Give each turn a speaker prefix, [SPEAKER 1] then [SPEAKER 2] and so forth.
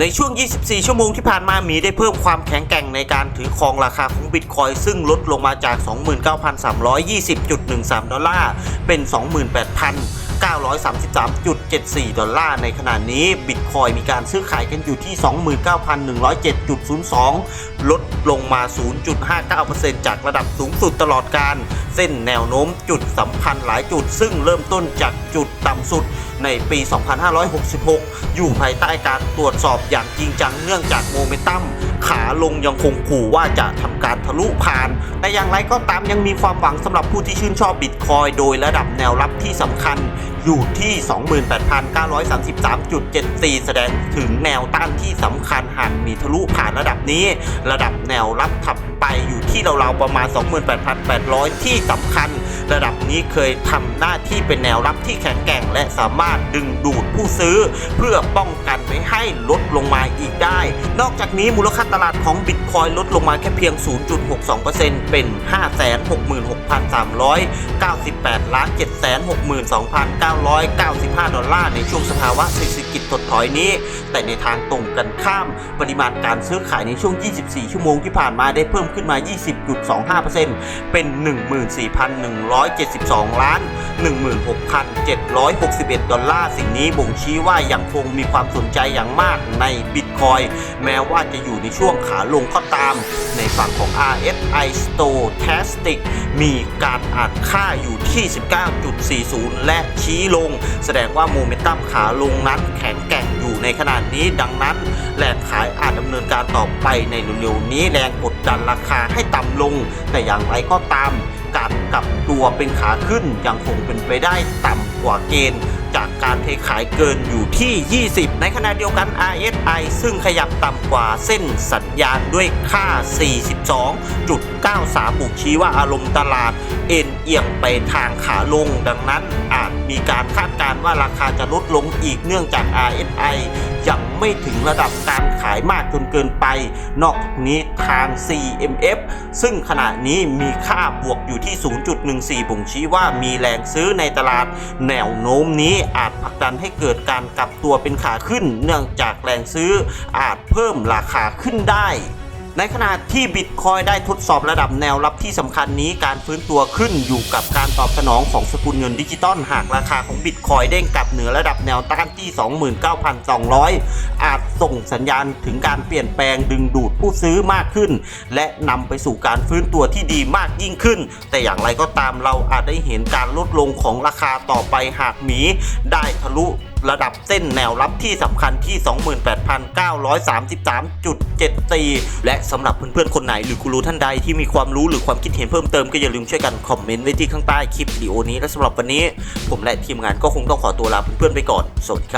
[SPEAKER 1] ในช่วง 24 ชั่วโมงที่ผ่านมามีได้เพิ่มความแข็งแกร่งในการถือครองราคาของบิตคอยซึ่งลดลงมาจาก 29,320.13 ดอลลาร์ เป็น 28,933.74 ดอลลาร์ ในขณะนี้บิตคอยมีการซื้อขายกันอยู่ที่ 29,107.02 ลดลงมา 0.59%จากระดับสูงสุดตลอดการ เส้นแนวโน้มจุดสำคัญหลายจุด ซึ่งเริ่มต้นจากจุดต่ำสุด ในปี 2566 อยู่ภายใต้การตรวจสอบอย่างจริงจังเนื่องจากโมเมนตัมขาลงยังคงขู่ว่าจะทำการทะลุผ่าน แต่อย่างไรก็ตามยังมีความหวังสำหรับผู้ที่ชื่นชอบบิตคอยโดยระดับแนวรับที่สำคัญอยู่ที่ 28,933.74 แสดงถึงแนวต้านที่สำคัญหากมีทะลุผ่านระดับนี้ ระดับแนวรับถัดไปอยู่ที่ราวๆประมาณ 28,800 ที่สำคัญ ระดับนี้เคยทำหน้าที่เป็นแนวรับที่แข็งแกร่ง และสามารถดึงดูดผู้ซื้อ เพื่อป้องกันไม่ให้ลดลงมาอีกได้ นอกจากนี้มูลค่าตลาดของบิตคอยลดลงมาแค่เพียง 0.62%เป็น 566,398 ล้าน 762,995 ดอลลาร์ในช่วงสภาวะเศรษฐกิจถดถอยนี้ แต่ในทางตรงกันข้าม ปริมาณการซื้อขายในช่วง 24 ชั่วโมงที่ผ่านมาได้เพิ่มขึ้นมา 20.25%เป็น 14,100 172 ล้าน 16,761 ดอลลาร์ สิ่งนี้บ่งชี้ว่ายังคงมีความสนใจอย่างมากในบิตคอยแม้ว่าจะอยู่ในช่วงขาลงก็ตาม ในฝั่งของ RSI Stochastic มีการอ่านค่าอยู่ที่ 19.40 และชี้ลง แสดงว่าโมเมนตัมขาลงนั้นแข็งแกร่งอยู่ในขณะนี้ดังนั้นแรงขายอาจดำเนินการต่อไปในเร็วๆนี้แรงกดดันราคาให้ต่ำลง แต่อย่างไรก็ตาม การกลับตัวเป็นขาขึ้นยังคงเป็นไปได้ต่ำกว่าเกณฑ์ การเทขายเกินอยู่ที่ 20 ในขณะเดียวกัน RSI ซึ่งขยับต่ำกว่าเส้นสัญญาณด้วยค่า 42.93บ่งชี้ว่าอารมณ์ตลาด เอ็นเอียงไปทางขาลง ดังนั้นอาจมีการคาดการณ์ว่าราคาจะลดลงอีกเนื่องจาก RSI ยังไม่ถึงระดับการขายมากจนเกินไป นอกจากนี้ทาง CMF ซึ่งขณะนี้มีค่าบวกอยู่ที่ 0.14บ่งชี้ว่ามีแรงซื้อในตลาด แนวโน้มนี้อาจผลักดันให้เกิดการกลับตัวเป็นขาขึ้น เนื่องจากแรงซื้ออาจเพิ่มราคาขึ้นได้ ในขณะที่บิตคอยได้ทดสอบระดับแนวรับที่สำคัญนี้การฟื้นตัวขึ้นอยู่กับการตอบสนองของสกุลเงินดิจิตอลหากราคาของบิตคอยเด้งกลับเหนือระดับแนวต้านที่ 29,200 อาจส่งสัญญาณถึงการเปลี่ยนแปลงดึงดูดผู้ซื้อมากขึ้น และนำไปสู่การฟื้นตัวที่ดีมากยิ่งขึ้น แต่อย่างไรก็ตามเราอาจได้เห็นการลดลงของราคาต่อไปหากหมีได้ทะลุระดับเส้นแนวรับที่สำคัญที่ 28,933.74 และสำหรับเพื่อนๆคนไหนหรือกูรูท่านใดที่มีความรู้หรือความคิดเห็นเพิ่มเติมก็อย่าลืมช่วยกันคอมเมนต์ไว้ที่ข้างใต้คลิปวิดีโอนี้และสำหรับวันนี้ ผมและทีมงานก็คงต้องขอตัวลาเพื่อนๆไปก่อน สวัสดีครับ